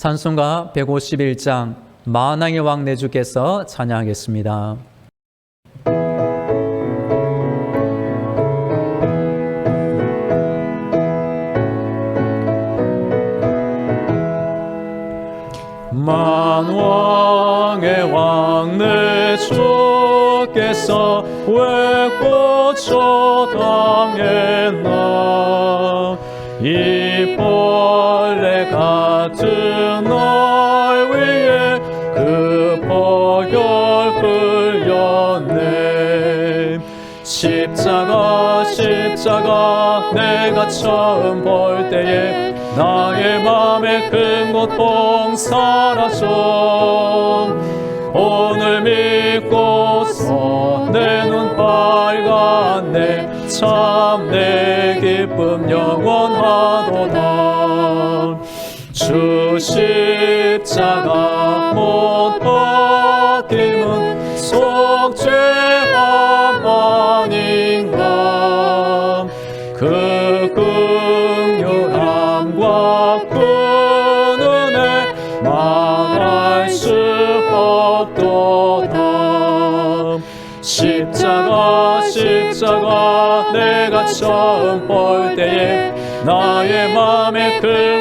찬송가 151장 만왕의 왕 내 주께서 찬양하겠습니다. 만왕의 왕 내 주께서 왜 고쳐 당했나 이 벌레 같은 날 위에 그 보혈 흘렸네. 십자가 십자가 내가 처음 볼 때에 나의 맘에 큰 고통 사라져. 오늘 믿고서 내눈 빨갛네 참 내 기쁨 영원하도다 그 긍휼함과 그 은혜 말할 수 없도다. 십자가 십자가 내가 처음 볼 때에 나의 맘에 큰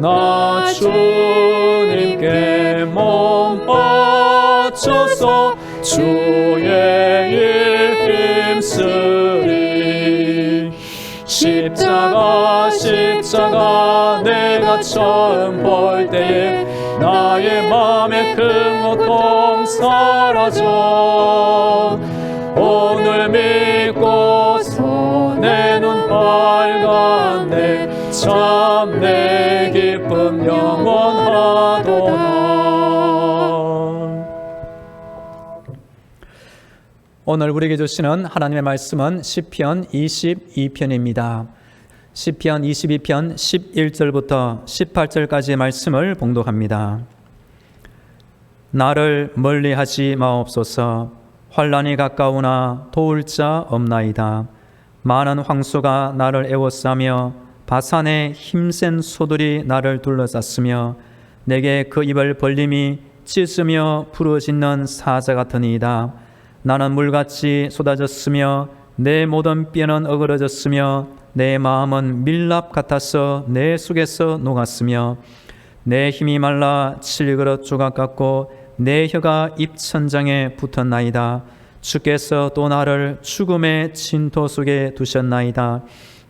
나 주님께 몸 바쳐서 주의 일 힘쓰리. 십자가 십자가 내가 처음 볼 때에 나의 맘에 큰 고통 사라져. 오늘 믿고서 내 눈 빨갛네 참 오늘 우리에게 주시는 하나님의 말씀은 시편 22편입니다. 시편 22편 11절부터 18절까지의 말씀을 봉독합니다. 나를 멀리하지 마옵소서. 환란이 가까우나 도울 자 없나이다. 많은 황소가 나를 애워싸며 바산의 힘센 소들이 나를 둘러쌌으며 내게 그 입을 벌림이 찢으며 부르짖는 사자 같으니이다. 나는 물같이 쏟아졌으며 내 모든 뼈는 어그러졌으며 내 마음은 밀랍 같아서 내 속에서 녹았으며 내 힘이 말라 칠그릇 조각 같고 내 혀가 입천장에 붙었나이다. 주께서 또 나를 죽음의 진토 속에 두셨나이다.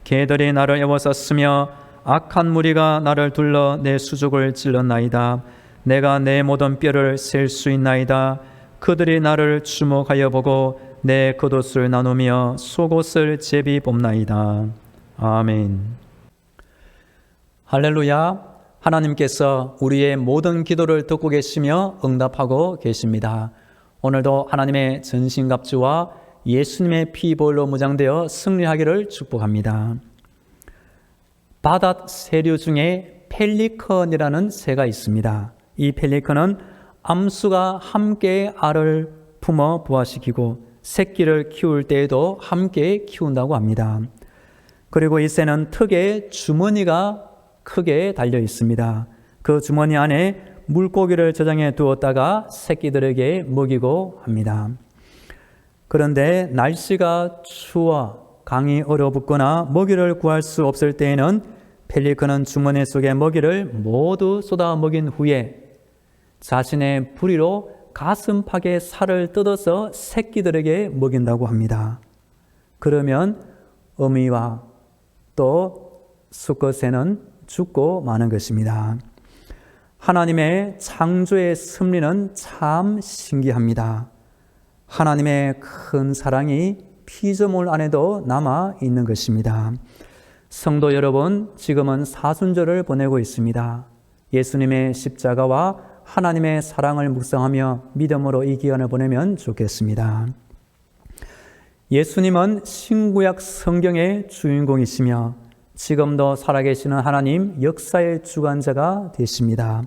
개들이 나를 애워쌌으며 악한 무리가 나를 둘러 내 수족을 찔렀나이다. 내가 내 모든 뼈를 셀 수 있나이다. 그들이 나를 주목하여 보고 내 겉옷을 나누며 속옷을 제비 뽑나이다. 아멘. 할렐루야. 하나님께서 우리의 모든 기도를 듣고 계시며 응답하고 계십니다. 오늘도 하나님의 전신갑주와 예수님의 피볼로 무장되어 승리하기를 축복합니다. 바닷 새류 중에 펠리컨이라는 새가 있습니다. 이 펠리컨은 암수가 함께 알을 품어 부화시키고 새끼를 키울 때에도 함께 키운다고 합니다. 그리고 이 새는 턱에 주머니가 크게 달려 있습니다. 그 주머니 안에 물고기를 저장해 두었다가 새끼들에게 먹이고 합니다. 그런데 날씨가 추워 강이 얼어붙거나 먹이를 구할 수 없을 때에는 펠리컨은 주머니 속에 먹이를 모두 쏟아 먹인 후에 자신의 부리로 가슴팍에 살을 뜯어서 새끼들에게 먹인다고 합니다. 그러면 어미와 또 수컷새는 죽고 마는 것입니다. 하나님의 창조의 섭리는 참 신기합니다. 하나님의 큰 사랑이 피조물 안에도 남아 있는 것입니다. 성도 여러분, 지금은 사순절을 보내고 있습니다. 예수님의 십자가와 하나님의 사랑을 묵상하며 믿음으로 이 기간을 보내면 좋겠습니다. 예수님은 신구약 성경의 주인공이시며 지금도 살아계시는 하나님 역사의 주관자가 되십니다.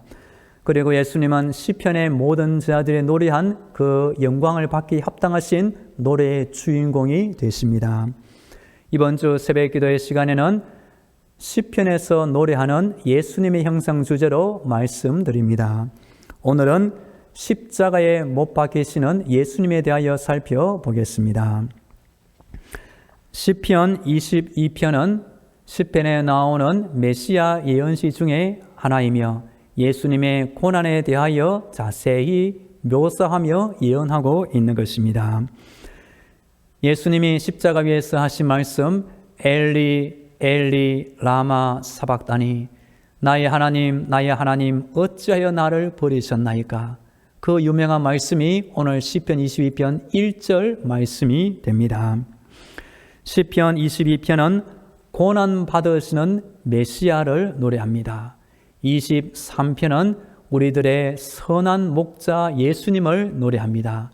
그리고 예수님은 시편의 모든 자들이 노래한 그 영광을 받기 합당하신 노래의 주인공이 되십니다. 이번 주 새벽 기도의 시간에는 시편에서 노래하는 예수님의 형상 주제로 말씀드립니다. 오늘은 십자가에 못 박히시는 예수님에 대하여 살펴보겠습니다. 시편 22편은 시편에 나오는 메시아 예언시 중에 하나이며 예수님의 고난에 대하여 자세히 묘사하며 예언하고 있는 것입니다. 예수님이 십자가 위에서 하신 말씀 엘리 엘리 라마 사박다니 나의 하나님 나의 하나님 어찌하여 나를 버리셨나이까 그 유명한 말씀이 오늘 시편 22편 1절 말씀이 됩니다. 시편 22편은 고난 받으시는 메시아를 노래합니다. 23편은 우리들의 선한 목자 예수님을 노래합니다.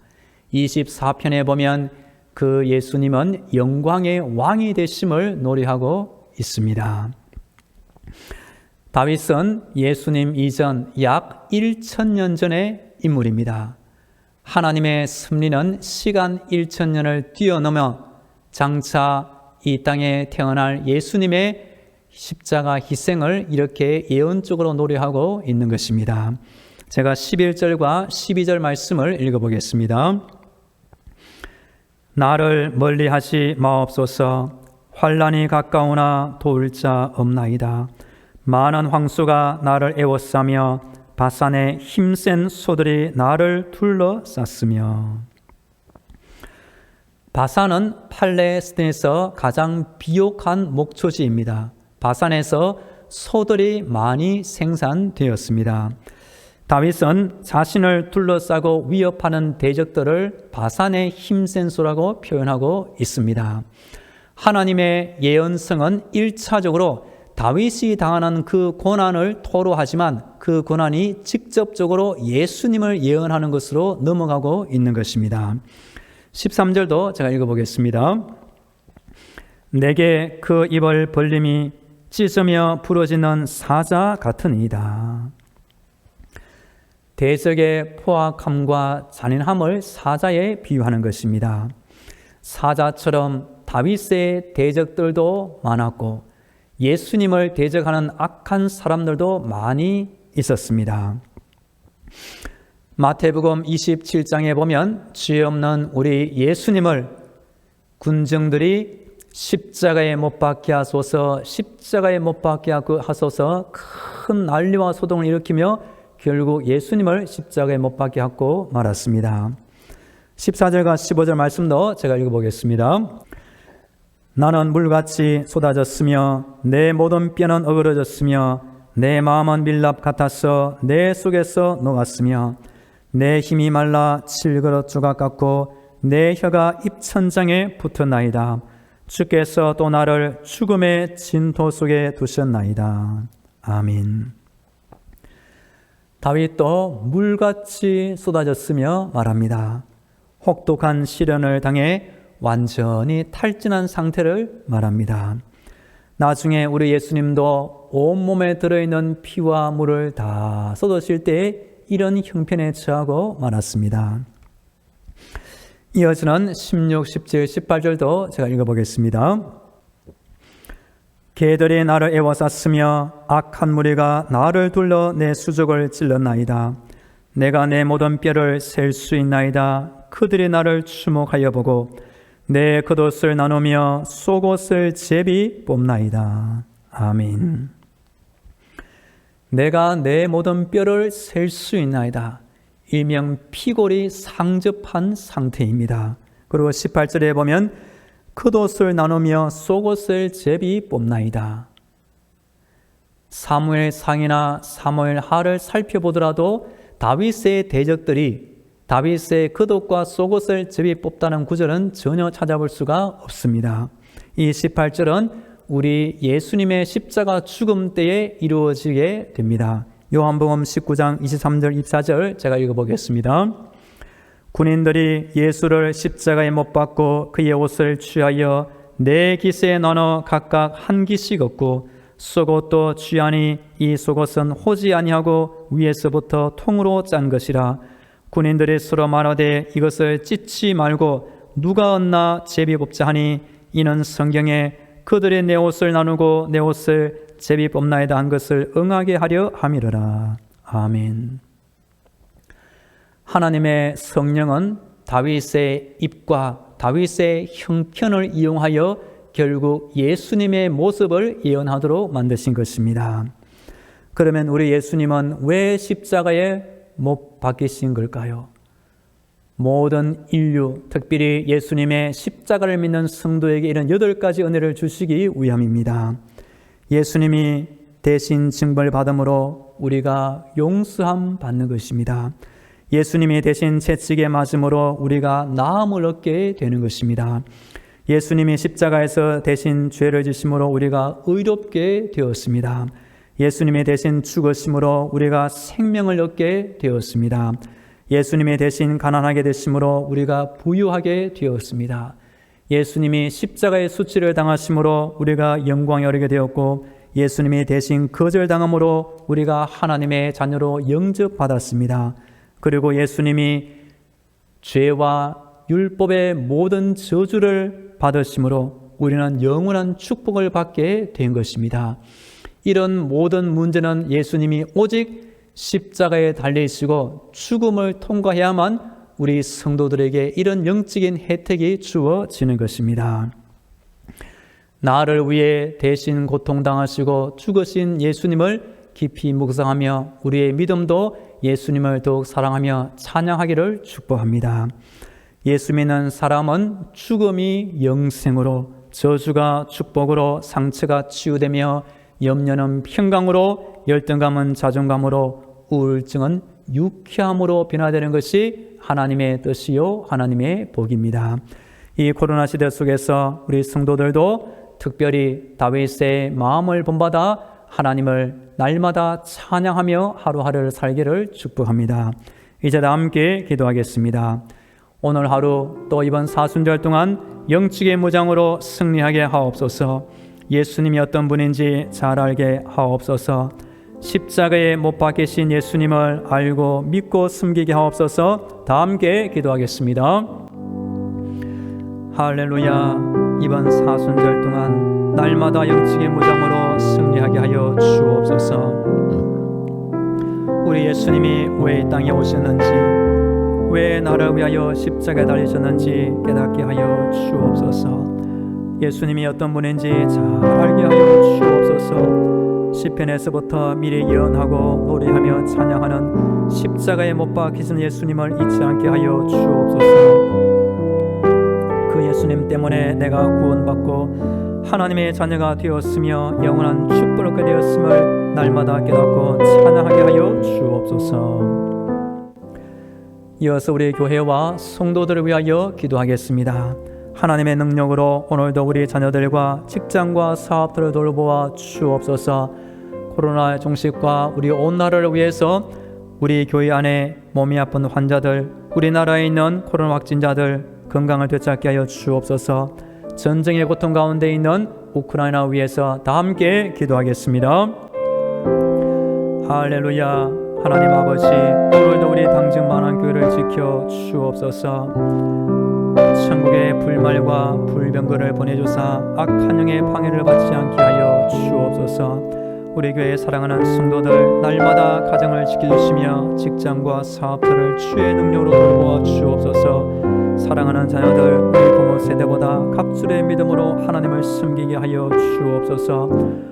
24편에 보면 그 예수님은 영광의 왕이 되심을 노래하고 있습니다. 다윗은 예수님 이전 약 1천년 전의 인물입니다. 하나님의 섭리는 시간 1천년을 뛰어넘어 장차 이 땅에 태어날 예수님의 십자가 희생을 이렇게 예언적으로 노래하고 있는 것입니다. 제가 11절과 12절 말씀을 읽어보겠습니다. 나를 멀리하지 마옵소서 환란이 가까우나 도울 자 없나이다. 많은 황수가 나를 애워싸며 바산의 힘센 소들이 나를 둘러쌌으며 바산은 팔레스틴에서 가장 비옥한 목초지입니다. 바산에서 소들이 많이 생산되었습니다. 다윗은 자신을 둘러싸고 위협하는 대적들을 바산의 힘센 소라고 표현하고 있습니다. 하나님의 예언성은 1차적으로 다윗이 당하는 그 고난을 토로하지만 그 고난이 직접적으로 예수님을 예언하는 것으로 넘어가고 있는 것입니다. 13절도 제가 읽어보겠습니다. 내게 그 입을 벌림이 찢으며 부러지는 사자 같으니이다. 대적의 포악함과 잔인함을 사자에 비유하는 것입니다. 사자처럼 다윗의 대적들도 많았고 예수님을 대적하는 악한 사람들도 많이 있었습니다. 마태복음 27장에 보면 죄 없는 우리 예수님을 군정들이 십자가에 못 박게 하소서 십자가에 못 박게 하소서 큰 난리와 소동을 일으키며 결국 예수님을 십자가에 못 박게 하고 말았습니다. 14절과 15절 말씀도 제가 읽어보겠습니다. 나는 물같이 쏟아졌으며 내 모든 뼈는 어그러졌으며 내 마음은 밀랍 같았어 내 속에서 녹았으며 내 힘이 말라 칠그릇 조각 같고 내 혀가 입천장에 붙었나이다. 주께서 또 나를 죽음의 진토 속에 두셨나이다. 아멘. 다윗도 물같이 쏟아졌으며 말합니다. 혹독한 시련을 당해 완전히 탈진한 상태를 말합니다. 나중에 우리 예수님도 온몸에 들어있는 피와 물을 다 쏟으실 때 이런 형편에 처하고 말았습니다. 이어지는 16, 17, 18절도 제가 읽어보겠습니다. 개들이 나를 애워쌌으며 악한 무리가 나를 둘러 내 수족을 찔렀나이다. 내가 내 모든 뼈를 셀 수 있나이다. 그들이 나를 주목하여 보고 내 겉옷을 나누며 속옷을 제비 뽑나이다. 아멘. 내가 내 모든 뼈를 셀 수 있나이다. 일명 피골이 상접한 상태입니다. 그리고 18절에 보면 겉옷을 나누며 속옷을 제비 뽑나이다. 사무엘 상이나 사무엘 하를 살펴보더라도 다윗의 대적들이 다윗의 겉옷과 속옷을 제비 뽑다는 구절은 전혀 찾아볼 수가 없습니다. 이 18절은 우리 예수님의 십자가 죽음 때에 이루어지게 됩니다. 요한복음 19장 23절 24절 제가 읽어보겠습니다. 군인들이 예수를 십자가에 못 박고 그의 옷을 취하여 네 기세에 나눠 각각 한 기씩 얻고 속옷도 취하니 이 속옷은 호지 아니하고 위에서부터 통으로 짠 것이라 군인들이 서로 말하되 이것을 찢지 말고 누가 얻나 제비 뽑자 하니 이는 성경에 그들이 내 옷을 나누고 내 옷을 제비 뽑나이다 한 것을 응하게 하려 함이로라 아멘. 하나님의 성령은 다윗의 입과 다윗의 형편을 이용하여 결국 예수님의 모습을 예언하도록 만드신 것입니다. 그러면 우리 예수님은 왜 십자가에 못 박히신 걸까요? 모든 인류, 특별히 예수님의 십자가를 믿는 성도에게 이런 여덟 가지 은혜를 주시기 위함입니다. 예수님이 대신 징벌 받음으로 우리가 용서함 받는 것입니다. 예수님이 대신 채찍에 맞음으로 우리가 나음을 얻게 되는 것입니다. 예수님이 십자가에서 대신 죄를 지심으로 우리가 의롭게 되었습니다. 예수님이 대신 죽으심으로 우리가 생명을 얻게 되었습니다. 예수님이 대신 가난하게 되심으로 우리가 부유하게 되었습니다. 예수님이 십자가의 수치를 당하심으로 우리가 영광에 오르게 되었고 예수님이 대신 거절당함으로 우리가 하나님의 자녀로 영접받았습니다. 그리고 예수님이 죄와 율법의 모든 저주를 받으심으로 우리는 영원한 축복을 받게 된 것입니다. 이런 모든 문제는 예수님이 오직 십자가에 달리시고 죽음을 통과해야만 우리 성도들에게 이런 영적인 혜택이 주어지는 것입니다. 나를 위해 대신 고통당하시고 죽으신 예수님을 깊이 묵상하며 우리의 믿음도 예수님을 더욱 사랑하며 찬양하기를 축복합니다. 예수 믿는 사람은 죽음이 영생으로 저주가 축복으로 상처가 치유되며 염려는 평강으로 열등감은 자존감으로 우울증은 유쾌함으로 변화되는 것이 하나님의 뜻이요 하나님의 복입니다. 이 코로나 시대 속에서 우리 성도들도 특별히 다윗의 마음을 본받아 하나님을 날마다 찬양하며 하루하루를 살기를 축복합니다. 이제 다 함께 기도하겠습니다. 오늘 하루 또 이번 사순절 동안 영축의 무장으로 승리하게 하옵소서. 예수님이 어떤 분인지 잘 알게 하옵소서. 십자가에 못 박히신 예수님을 알고 믿고 숨기게 하옵소서. 다 함께 기도하겠습니다. 할렐루야. 이번 사순절 동안 날마다 영축의 무장으로 승리하게 하여 주옵소서. 우리 예수님이 왜 이 땅에 오셨는지, 왜 나를 위하여 십자가에 달리셨는지 깨닫게 하여 주옵소서. 예수님이 어떤 분인지 잘 알게 하여 주옵소서. 시편에서부터 미리 예언하고 노래하며 찬양하는 십자가에 못 박히신 예수님을 잊지 않게 하여 주옵소서. 그 예수님 때문에 내가 구원받고 하나님의 자녀가 되었으며 영원한 축복을 얻게 되었음을 날마다 깨닫고 찬양하게 하여 주옵소서. 이어서 우리 교회와 성도들을 위하여 기도하겠습니다. 하나님의 능력으로 오늘도 우리 자녀들과 직장과 사업들을 돌보아 주옵소서. 코로나 종식과 우리 온 나라를 위해서 우리 교회 안에 몸이 아픈 환자들, 우리나라에 있는 코로나 확진자들 건강을 되찾게 하여 주옵소서. 전쟁의 고통 가운데 있는 우크라이나 위해서 다 함께 기도하겠습니다. 할렐루야. 하나님 아버지, 오늘도 우리 당진 만한 교회를 지켜 주옵소서. 불말과 불병거를 보내주사 악한 영의 방해를 받지 않게 하여 주옵소서. 우리 교회 사랑하는 성도들 날마다 가정을 지켜주시며 직장과 사업들을 주의 능력으로 돌보아 주옵소서. 사랑하는 자녀들 우리 부모 세대보다 갑술의 믿음으로 하나님을 섬기게 하여 주옵소서.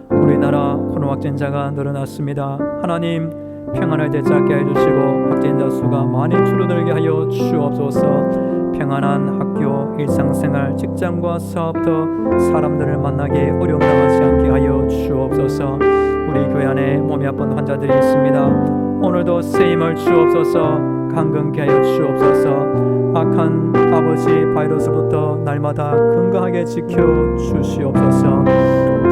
우리나라 코로나 확진자가 늘어났습니다. 하나님 평안을 되찾게 해주시고 확진자 수가 많이 줄어들게 하여 주옵소서. 평안한 학교, 일상생활, 직장과 사업도 사람들을 만나게 어려움 당하지 않게 하여 주옵소서. 우리 교회 안에 몸이 아픈 환자들이 있습니다. 오늘도 쓰임을 주옵소서. 강건케 하여 주옵소서. 악한 아버지 바이러스부터 날마다 건강하게 지켜 주시옵소서.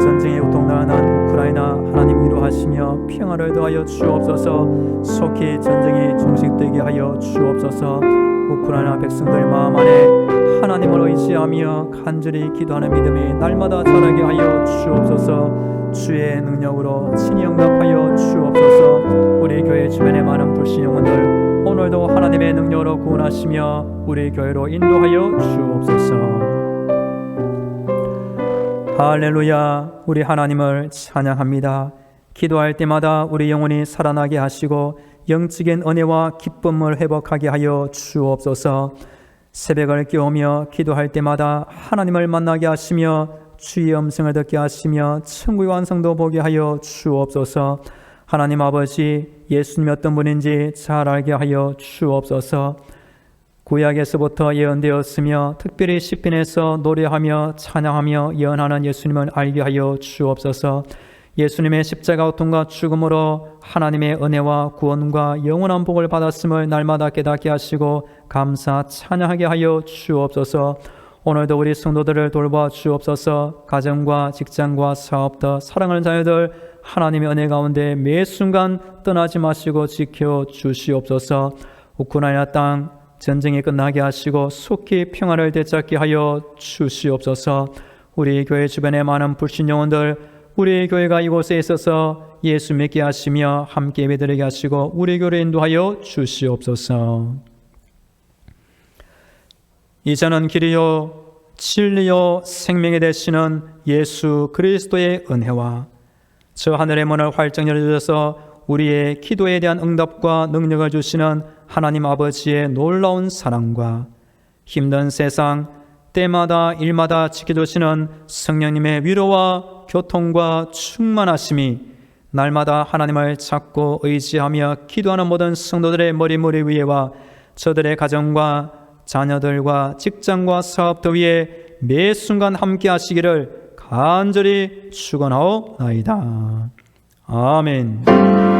전쟁의 고통당하는 우크라이나 하나님 위로하시며 평화를 더하여 주옵소서. 속히 전쟁이 종식되게 하여 주옵소서. 우크라이나 백성들 마음 안에 하나님을 의지하며 간절히 기도하는 믿음이 날마다 자라게 하여 주옵소서. 주의 능력으로 친히 응답하여 주옵소서. 우리 교회 주변의 많은 불신 영혼들 오늘도 하나님의 능력으로 구원하시며 우리 교회로 인도하여 주옵소서. 할렐루야. 우리 하나님을 찬양합니다. 기도할 때마다 우리 영혼이 살아나게 하시고 영적인 은혜와 기쁨을 회복하게 하여 주옵소서. 새벽을 깨우며 기도할 때마다 하나님을 만나게 하시며 주의 음성을 듣게 하시며 천국의 완성도 보게 하여 주옵소서. 하나님 아버지 예수님 어떤 분인지 잘 알게 하여 주옵소서. 구약에서부터 예언되었으며 특별히 시편에서 노래하며 찬양하며 예언하는 예수님을 알게 하여 주옵소서. 예수님의 십자가 고통과 죽음으로 하나님의 은혜와 구원과 영원한 복을 받았음을 날마다 깨닫게 하시고 감사 찬양하게 하여 주옵소서. 오늘도 우리 성도들을 돌봐 주옵소서. 가정과 직장과 사업도 사랑하는 자녀들 하나님의 은혜 가운데 매 순간 떠나지 마시고 지켜 주시옵소서. 우크라이나 땅 전쟁이 끝나게 하시고 속히 평화를 되찾게 하여 주시옵소서. 우리 교회 주변의 많은 불신 영혼들 우리 교회가 이곳에 있어서 예수 믿게 하시며 함께 예배드리게 하시고 우리 교회 인도하여 주시옵소서. 이제는 길이요 진리요 생명이 되시는 예수 그리스도의 은혜와 저 하늘의 문을 활짝 열어주셔서 우리의 기도에 대한 응답과 능력을 주시는 하나님 아버지의 놀라운 사랑과 힘든 세상 때마다 일마다 지켜주시는 성령님의 위로와 교통과 충만하심이 날마다 하나님을 찾고 의지하며 기도하는 모든 성도들의 머리머리 위에와 저들의 가정과 자녀들과 직장과 사업도 위에 매 순간 함께 하시기를 간절히 축원하옵나이다. 아멘.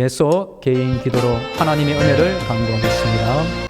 계속 개인 기도로 하나님의 은혜를 간구하겠습니다.